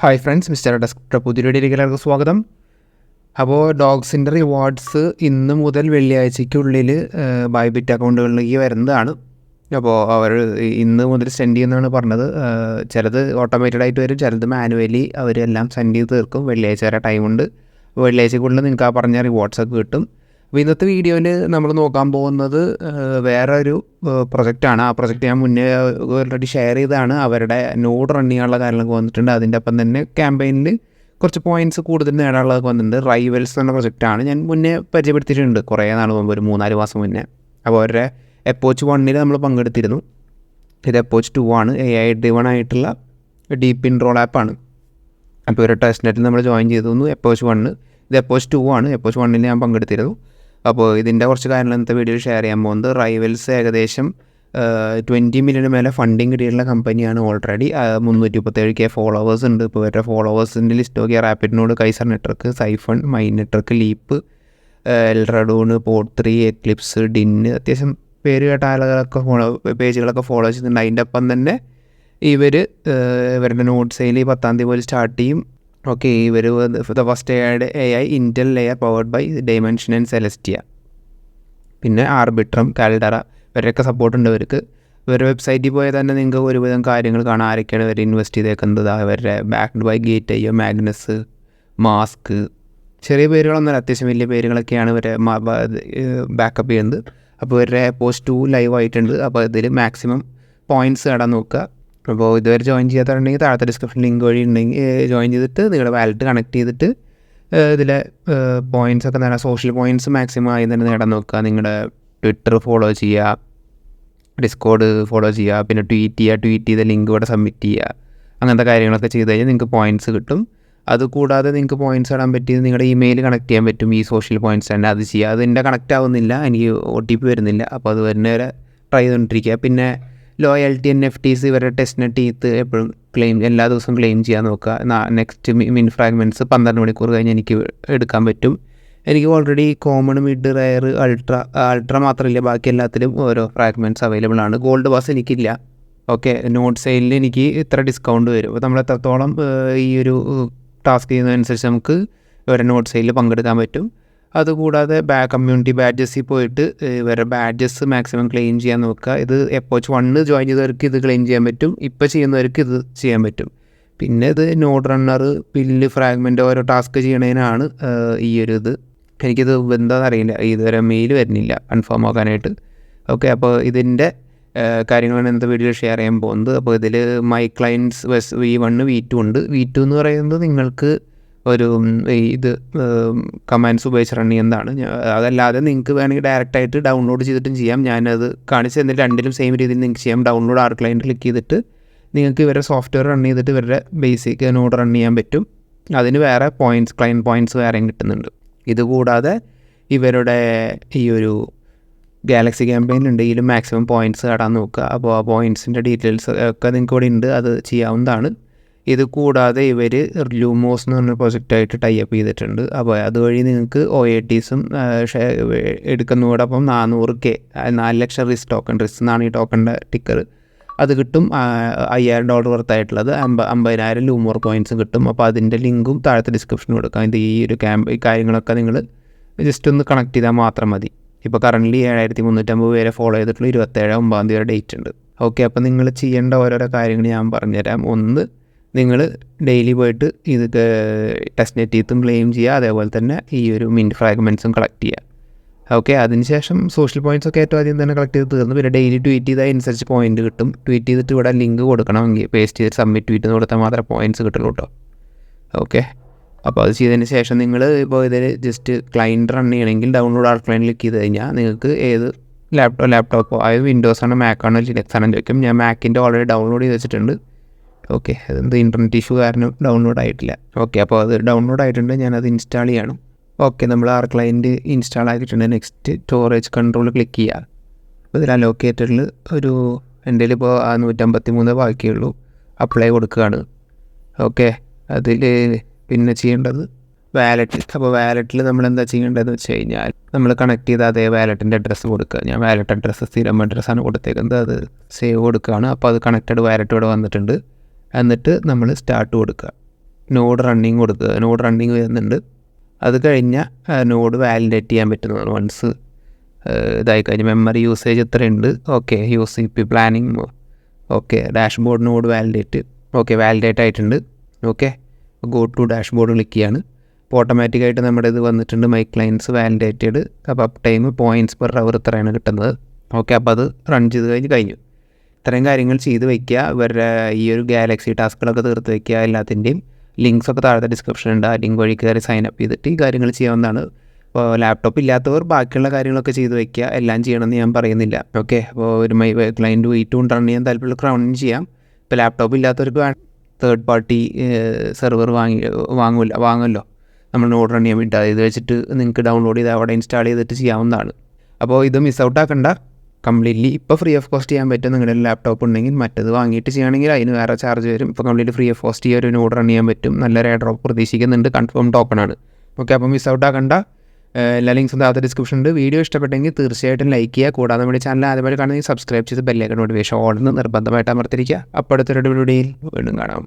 Hi friends mister desk വീഡിയോയിലേക്ക് എല്ലാവർക്കും സ്വാഗതം. അപ്പോൾ ഡോഗ്സിന്റെ റിവാർഡ്സ് ഇന്ന് മുതൽ വെള്ളിയാഴ്ചയ്ക്കുള്ളിൽ ബൈബിറ്റ് അക്കൗണ്ടുകളിലേക്ക് വരുന്നതാണ്. അപ്പോൾ അവർ ഇന്ന് മുതൽ സെൻഡ് ചെയ്യുന്നതാണ് പറഞ്ഞത്. ചിലത് ഓട്ടോമേറ്റഡ് ആയിട്ട് വരും ചിലത് മാനുവലി അവരെല്ലാം സെൻഡ് ചെയ്ത് തീർക്കും. വെള്ളിയാഴ്ച വരെ ടൈമുണ്ട് വെള്ളിയാഴ്ചക്കുള്ളിൽ നിങ്ങൾക്ക് ആ പറഞ്ഞ റിവാർഡ്സൊക്കെ കിട്ടും. അപ്പോൾ ഇന്നത്തെ വീഡിയോയിൽ നമ്മൾ നോക്കാൻ പോകുന്നത് വേറെ ഒരു പ്രൊജക്റ്റാണ് ആ പ്രൊജക്റ്റ് ഞാൻ മുന്നേ ഓൾറെഡി ഷെയർ ചെയ്തതാണ്. അവരുടെ നോഡ് റൺ ചെയ്യാനുള്ള കാര്യങ്ങളൊക്കെ വന്നിട്ടുണ്ട്. അതിന്റെ അപ്പം തന്നെ ക്യാമ്പയിനിൽ കുറച്ച് പോയിന്റ്സ് കൂടുതൽ നേടാനുള്ളതൊക്കെ വന്നിട്ടുണ്ട്. റൈവൽസ് എന്ന പ്രൊജക്റ്റാണ് ഞാൻ മുന്നേ പരിചയപ്പെടുത്തിയിട്ടുണ്ട് കുറേ നാൾ മുമ്പ് ഒരു മൂന്നാൽ മാസം മുന്നേ. അപ്പോൾ അവരുടെ എപ്പോച്ച് വണ്ണിൽ നമ്മൾ പങ്കെടുത്തിരുന്നു. ഇത് എപ്പോച്ച് ടു ആണ്. എ ഐ ഡിവൺ ആയിട്ടുള്ള ഡീപ്പ് ഇൻട്രോൾ ആപ്പാണ് അപ്പോൾ ഒരു ടെസ്റ്റ് നെറ്റിൽ നമ്മൾ ജോയിൻ ചെയ്തിരുന്നു എപ്പോച്ച് വണ്ണ് ഇത് എപ്പോച്ച് ടു ആണ്. എപ്പോച്ച് വണ്ണിൽ ഞാൻ പങ്കെടുത്തിരുന്നു. അപ്പോൾ ഇതിന്റെ കുറച്ച് കാര്യങ്ങൾ ഇന്നത്തെ വീഡിയോയിൽ ഷെയർ ചെയ്യാൻ പോകുന്നത്. റൈവൽസ് ഏകദേശം ട്വന്റി മില്യൺ മേലെ ഫണ്ടിങ് കിട്ടിയിട്ടുള്ള കമ്പനിയാണ് ഓൾറെഡി മുന്നൂറ്റി മുപ്പത്തേഴ് കെ ഫോളോവേഴ്സ് ഉണ്ട്. ഇപ്പോൾ ഇവരുടെ ഫോളോവേഴ്സിന്റെ ലിസ്റ്റ് നോക്കിയാൽ റാപ്പിഡിനോട് Kaiser Network Siphon Mind Network Leap എൽറഡൂണ് port three Eclipse ഡിന്ന് അത്യാവശ്യം പേര് കേട്ട ആളുകളൊക്കെ ഫോളോ പേജുകളൊക്കെ ഫോളോ ചെയ്യുന്നുണ്ട് അതിന്റെ ഒപ്പം തന്നെ ഇവർ ഇവരുടെ നോട്ട് സെയിൽ പത്താം തീയതി പോലെ സ്റ്റാർട്ട് ചെയ്യും. ഓക്കെ ഇവർ ദ ഫസ്റ്റ് എയുടെ A I Intel layer powered by Dimension and Celestia. പിന്നെ ആർബിട്രം കാൽഡറ ഇവരൊക്കെ സപ്പോർട്ട് ഉണ്ട് ഇവർക്ക്. ഇവരുടെ വെബ്സൈറ്റിൽ പോയാൽ തന്നെ നിങ്ങൾക്ക് ഒരുവിധം കാര്യങ്ങൾ കാണാൻ ആരൊക്കെയാണ് ഇവർ ഇൻവെസ്റ്റ് ചെയ്തേക്കുന്നത്? അവരുടെ ബാക്ക്ഡ് ബൈ ഗേറ്റ് അയ്യോ മാഗ്നസ് മാസ്ക് ചെറിയ പേരുകളൊന്നുമല്ല അത്യാവശ്യം വലിയ പേരുകളൊക്കെയാണ് ഇവരെ ബാക്കപ്പ് ചെയ്യുന്നത്. അപ്പോൾ ഇവരുടെ പോസ്റ്റ് ടു ലൈവ് ആയിട്ടുണ്ട്. അപ്പോൾ ഇതിൽ മാക്സിമം പോയിന്റ്സ് നേടാൻ നോക്കുക. അപ്പോൾ ഇതുവരെ ജോയിൻ ചെയ്യാത്തവരുണ്ടെങ്കിൽ താഴത്തെ ഡിസ്ക്രിപ്ഷൻ ലിങ്ക് വഴി ഉണ്ടെങ്കിൽ ജോയിൻ ചെയ്തിട്ട് നിങ്ങളുടെ വാലറ്റ് കണക്ട് ചെയ്തിട്ട് ഇതിലെ പോയിന്റ്സ് ഒക്കെ നേടാം സോഷ്യൽ പോയിന്റ്സ് മാക്സിമം ആയി തന്നെ നേടാൻ നോക്കുക. നിങ്ങളുടെ ട്വിറ്റർ ഫോളോ ചെയ്യുക ഡിസ്കോഡ് ഫോളോ ചെയ്യുക പിന്നെ ട്വീറ്റ് ചെയ്യുക ട്വീറ്റ് ചെയ്ത ലിങ്ക് ഇവിടെ സബ്മിറ്റ് ചെയ്യുക. അങ്ങനത്തെ കാര്യങ്ങളൊക്കെ ചെയ്ത് കഴിഞ്ഞാൽ നിങ്ങൾക്ക് പോയിന്റ്സ് കിട്ടും. അതുകൂടാതെ നിങ്ങൾക്ക് പോയിന്റ്സ് ഇടാൻ പറ്റിയത് നിങ്ങളുടെ ഇമെയിൽ കണക്ട് ചെയ്യാൻ പറ്റും. ഈ സോഷ്യൽ പോയിന്റ്സ് തന്നെ അത് ചെയ്യുക. അതിന്റെ കണക്റ്റ് ആവുന്നില്ല. എനിക്ക് ഒ ടി പി വരുന്നില്ല. അപ്പോൾ അത് വരുന്നവരെ ട്രൈ ചെയ്തുകൊണ്ടിരിക്കുക. പിന്നെ ലോയൽറ്റി എൻ എഫ് ടീസ് ഇവരുടെ ടെസ്റ്റ് ചെയ്ത് എപ്പോഴും ക്ലെയിം എല്ലാ ദിവസവും ക്ലെയിം ചെയ്യാൻ നോക്കുക. നെക്സ്റ്റ് മിൻ ഫ്രാഗ്മെന്റ്സ് പന്ത്രണ്ട് മണിക്കൂർ കഴിഞ്ഞ് എനിക്ക് എടുക്കാൻ പറ്റും. എനിക്ക് already common mid rare ultra ultra മാത്രമല്ല. ബാക്കി എല്ലാത്തിലും ഓരോ ഫ്രാഗ്മെന്റ്സ് അവൈലബിൾ ആണ്. ഗോൾഡ് പാസ് എനിക്കില്ല. ഓക്കെ നോട്ട് സെയിലിൽ എനിക്ക് ഇത്ര ഡിസ്കൗണ്ട് വരും. അപ്പോൾ നമ്മൾ എത്രത്തോളം ഈ ഒരു ടാസ്ക് ചെയ്യുന്നതനുസരിച്ച് നമുക്ക് ഓരോ നോട്ട് സെയിലിൽ പങ്കെടുക്കാൻ പറ്റും. അതുകൂടാതെ ബാ കമ്മ്യൂണിറ്റി ബാഡ്ജസിൽ പോയിട്ട് വേറെ ബാഡ്ജസ് മാക്സിമം ക്ലെയിം ചെയ്യാൻ നോക്കുക. ഇത് എപ്പോച്ച് വണ്ണ് ജോയിൻ ചെയ്തവർക്ക് ഇത് ക്ലെയിം ചെയ്യാൻ പറ്റും. ഇപ്പോൾ ചെയ്യുന്നവർക്ക് ഇത് ചെയ്യാൻ പറ്റും. പിന്നെ ഇത് നോഡ് റണ്ണർ പില്ല് ഫ്രാഗ്മെന്റ് ഓരോ ടാസ്ക് ചെയ്യണതിനാണ് ഈ ഒരു ഇത്. എനിക്കിത് എന്താണെന്ന് അറിയില്ല. ഇതുവരെ മെയിൽ വരുന്നില്ല. കൺഫേം ആക്കാനായിട്ട്. ഓക്കെ അപ്പോൾ ഇതിന്റെ കാര്യങ്ങളാണ് ഇന്നത്തെ വീഡിയോ ഷെയർ ചെയ്യാൻ പോകുന്നത്. അപ്പോൾ ഇതിൽ മൈ ക്ലയൻസ് വെസ് വി വണ്ണ് വി ടു ഉണ്ട്. വി ടു എന്ന് പറയുന്നത് നിങ്ങൾക്ക് ഒരു ഇത് കമാൻഡ്സ് ഉപയോഗിച്ച് റൺ ചെയ്യുന്നതാണ്. അതല്ലാതെ നിങ്ങൾക്ക് വേണമെങ്കിൽ ഡയറക്റ്റായിട്ട് ഡൗൺലോഡ് ചെയ്തിട്ടും ചെയ്യാം. ഞാനത് കാണിച്ച് തന്നിട്ട് രണ്ടിലും സെയിം രീതിയിൽ നിങ്ങൾക്ക് ചെയ്യാം. ഡൗൺലോഡ് ആർ ക്ലയന്റ് ക്ലിക്ക് ചെയ്തിട്ട് നിങ്ങൾക്ക് ഇവരുടെ സോഫ്റ്റ്വെയർ റൺ ചെയ്തിട്ട് ഇവരുടെ ബേസിക് നോഡ് റൺ ചെയ്യാൻ പറ്റും. അതിന് വേറെ പോയിന്റ്സ് ക്ലൈൻ പോയിന്റ്സ് വേറെയും കിട്ടുന്നുണ്ട്. ഇതുകൂടാതെ ഇവരുടെ ഈ ഒരു ഗാലക്സി ക്യാമ്പയിൻ ഉണ്ട് ഇതിൽ മാക്സിമം പോയിന്റ്സ് നേടാൻ നോക്കുക. അപ്പോൾ ആ പോയിന്റ്സിന്റെ ഡീറ്റെയിൽസ് ഒക്കെ നിങ്ങൾക്ക് ഇവിടെ ഉണ്ട്. അത് ചെയ്യാവുന്നതാണ്. ഇത് കൂടാതെ ഇവർ ലൂമോസ് എന്ന് പറഞ്ഞ പ്രൊജക്റ്റായിട്ട് ടൈപ്പ് ചെയ്തിട്ടുണ്ട്. അപ്പോൾ അതുവഴി നിങ്ങൾക്ക് ഒ എ ടീസും എടുക്കുന്നതോടൊപ്പം നാനൂറ് കെ നാല് ലക്ഷം റിസ് ടോക്കൺ റിസ് എന്നാണ് ഈ ടോക്കണിന്റെ ടിക്കർ അത് കിട്ടും അയ്യായിരം ഡോളർ വർത്തായിട്ടുള്ളത് അമ്പ അമ്പതിനായിരം ലൂമോർ കോയിൻസും കിട്ടും. അപ്പോൾ അതിന്റെ ലിങ്കും താഴത്തെ ഡിസ്ക്രിപ്ഷൻ കൊടുക്കാം. ഇത് ഈ ഒരു ക്യാമ്പ് ഈ കാര്യങ്ങളൊക്കെ നിങ്ങൾ ജസ്റ്റ് ഒന്ന് കണക്ട് ചെയ്താൽ മാത്രം മതി. ഇപ്പോൾ കറന്റ്ലി ഏഴായിരത്തി മുന്നൂറ്റമ്പത് പേരെ ഫോളോ ചെയ്തിട്ടുള്ള ഇരുപത്തേഴ് ഒമ്പതാം തീയതി ഡേറ്റ് ഉണ്ട്. ഓക്കെ അപ്പോൾ നിങ്ങൾ ചെയ്യേണ്ട ഓരോരോ കാര്യങ്ങൾ ഞാൻ പറഞ്ഞുതരാം. ഒന്ന് നിങ്ങൾ ഡെയിലി പോയിട്ട് ഇത് ടെസ്റ്റ് നെറ്റീത്തും ക്ലെയിം ചെയ്യുക. അതേപോലെ തന്നെ ഈ ഒരു മിന്റ് ഫ്രാഗ്മെന്റ്സും കളക്ട് ചെയ്യുക. ഓക്കെ അതിനുശേഷം സോഷ്യൽ പോയിന്റ്സ് ഒക്കെ ഏറ്റവും ആദ്യം തന്നെ കളക്ട് ചെയ്ത് തീർന്നു. പിന്നെ ഡെയിലി ട്വീറ്റ് ചെയ്താൽ അനുസരിച്ച് പോയിന്റ് കിട്ടും. ട്വീറ്റ് ചെയ്തിട്ട് ഇവിടെ ലിങ്ക് കൊടുക്കണമെങ്കിൽ പേസ്റ്റ് ചെയ്ത് സബ്മിറ്റ് ട്വീറ്റ് എന്ന് കൊടുത്താൽ മാത്രമേ പോയിന്റ്സ് കിട്ടുള്ളൂ കേട്ടോ ഓക്കെ അപ്പോൾ അത് ചെയ്തതിന് ശേഷം നിങ്ങൾ ഇപ്പോൾ ഇതിൽ ജസ്റ്റ് ക്ലയന്റ് റൺ ചെയ്യണമെങ്കിൽ ഡൗൺലോഡ് ആർ ക്ലിക്ക് ചെയ്ത് കഴിഞ്ഞാൽ നിങ്ങൾക്ക് ഏത് ലാപ്ടോപ്പ് ലാപ്ടോപ്പോ അതായത് വിൻഡോസ് ആണോ മാക്കാണോ ലിനക്സ് ആണോ ചോദിക്കും. ഞാൻ മാക്കിന്റെ ഓൾറെഡി ഡൗൺലോഡ് ചെയ്ത് വെച്ചിട്ടുണ്ട്. ഓക്കെ അതെന്ത് ഇന്റർനെറ്റ് ഇഷ്യൂ കാരണം ഡൗൺലോഡ് ആയിട്ടില്ല. ഓക്കെ അപ്പോൾ അത് ഡൗൺലോഡ് ആയിട്ടുണ്ട് ഞാനത് ഇൻസ്റ്റാൾ ചെയ്യണം. ഓക്കെ നമ്മൾ ആർ ക്ലയന്റ് ഇൻസ്റ്റാൾ ആക്കിയിട്ടുണ്ട്. നെക്സ്റ്റ് സ്റ്റോറേജ് കൺട്രോൾ ക്ലിക്ക് ചെയ്യുക അപ്പോൾ ഇതിൽ അലോക്കേറ്ററിൽ ഒരു എന്റെ ഇപ്പോൾ ആ നൂറ്റമ്പത്തി മൂന്ന് ബാക്കിയുള്ളൂ. അപ്ലൈ കൊടുക്കുകയാണ് ഓക്കെ അതിൽ പിന്നെ ചെയ്യേണ്ടത് വാലറ്റ് അപ്പോൾ വാലറ്റിൽ നമ്മൾ എന്താ ചെയ്യേണ്ടതെന്ന് വെച്ച് കഴിഞ്ഞാൽ നമ്മൾ കണക്ട് ചെയ്ത അതേ വാലറ്റിന്റെ അഡ്രസ്സ് കൊടുക്കുക. ഞാൻ വാലറ്റ് അഡ്രസ്സ് സ്ഥിരം അഡ്രസ്സാണ് കൊടുത്തേക്കുന്നത്. അത് സേവ് കൊടുക്കുകയാണ്. അപ്പോൾ അത് കണക്റ്റഡ് വാലറ്റ് ഇവിടെ വന്നിട്ടുണ്ട്. എന്നിട്ട് നമ്മൾ സ്റ്റാർട്ട് കൊടുക്കുക. നോഡ് റണ്ണിങ് കൊടുക്കുക. നോഡ് റണ്ണിങ് വരുന്നുണ്ട്. അത് കഴിഞ്ഞാൽ നോഡ് വാലിഡേറ്റ് ചെയ്യാൻ പറ്റുന്നതാണ്. വൺസ് ഇതായി കഴിഞ്ഞ് മെമ്മറി യൂസേജ് എത്രയുണ്ട് okay U C P planning okay dashboard node validate okay validate ആയിട്ടുണ്ട്. Okay go to dashboard click ചെയ്യാണ്. അപ്പോൾ ഓട്ടോമാറ്റിക്കായിട്ട് നമ്മുടെ ഇത് വന്നിട്ടുണ്ട്. മൈ ക്ലയൻസ് വാലിഡേറ്റഡ് അപ്പോൾ up time points per hour ഇത്രയാണ് കിട്ടുന്നത്. ഓക്കെ അപ്പോൾ അത് റൺ ചെയ്ത് കഴിഞ്ഞ് കഴിഞ്ഞു. ഇത്രയും കാര്യങ്ങൾ ചെയ്ത് വയ്ക്കുക ഇവരുടെ ഈ ഒരു ഗാലക്സി ടാസ്കുകളൊക്കെ തീർത്ത് വയ്ക്കുക എല്ലാത്തിന്റെയും ലിങ്ക്സ് ഒക്കെ താഴത്തെ ഡിസ്ക്രിപ്ഷൻ ഉണ്ട്. ആ ലിങ്ക് വഴി കയറി സൈൻ അപ്പ് ചെയ്തിട്ട് ഈ കാര്യങ്ങൾ ചെയ്യാവുന്നതാണ്. അപ്പോൾ ലാപ്ടോപ്പ് ഇല്ലാത്തവർ ബാക്കിയുള്ള കാര്യങ്ങളൊക്കെ ചെയ്ത് വയ്ക്കുക എല്ലാം ചെയ്യണമെന്ന് ഞാൻ പറയുന്നില്ല. ഓക്കെ അപ്പോൾ ഒരു മൈ ക്ലയന്റ് വെയിറ്റ് കൊണ്ട് റൺ ചെയ്യാൻ താല്പര്യമുള്ള ക്രൗണ്ടും ചെയ്യാം. ഇപ്പോൾ ലാപ്ടോപ്പ് ഇല്ലാത്തവർക്ക് തേർഡ് പാർട്ടി സെർവർ വാങ്ങി വാങ്ങില്ല വാങ്ങുമല്ലോ നമ്മൾ ഓർഡർ ചെയ്യാൻ വേണ്ടി. ഇത് വെച്ചിട്ട് നിങ്ങൾക്ക് ഡൗൺലോഡ് ചെയ്ത് അവിടെ ഇൻസ്റ്റാൾ ചെയ്തിട്ട് ചെയ്യാവുന്നതാണ്. അപ്പോൾ ഇത് മിസ് ഔട്ട് ആക്കണ്ട. കംപ്ലീറ്റ്ലി ഇപ്പോൾ ഫ്രീ ഓഫ് കോസ്റ്റ് ചെയ്യാൻ പറ്റും നിങ്ങളുടെ ലാപ്ടോപ്പ് ഉണ്ടെങ്കിൽ മറ്റത് വാങ്ങിയിട്ട് ചെയ്യുകയാണെങ്കിൽ അതിന് വേറെ ചാർജ് വരും. ഇപ്പോൾ കംപ്ലീറ്റ് ഫ്രീ ഓഫ് കോസ്റ്റ് ചെയ്യാൻ ഒരു ഓർഡർ ചെയ്യാൻ പറ്റും. നല്ല റേ ഡ്രോപ്പ് പ്രതീക്ഷിക്കുന്നുണ്ട് കൺഫേം ടോക്കണാണ് ഓക്കെ അപ്പം മിസ് ഔട്ട് ആക്കണ്ട. എല്ലാ ലിങ്ക്സും ഡിസ്ക്രിപ്ഷൻ ഉണ്ട്. വീഡിയോ ഇഷ്ടപ്പെട്ടെങ്കിൽ തീർച്ചയായിട്ടും ലൈക്ക് ചെയ്യുക. കൂടാതെ നമ്മുടെ ചാനൽ ആദ്യമായിട്ട് കാണുമെങ്കിൽ സബ്സ്ക്രൈബ് ചെയ്ത് ബെല്ലൈക്കൺ നോട്ടിഫിക്കേഷൻ ഓടുന്ന നിർബന്ധമായിട്ട് അമർത്തിരിക്കുക. അപ്പോൾ അടുത്തൊരു വീഡിയോയിൽ വീണ്ടും കാണാം.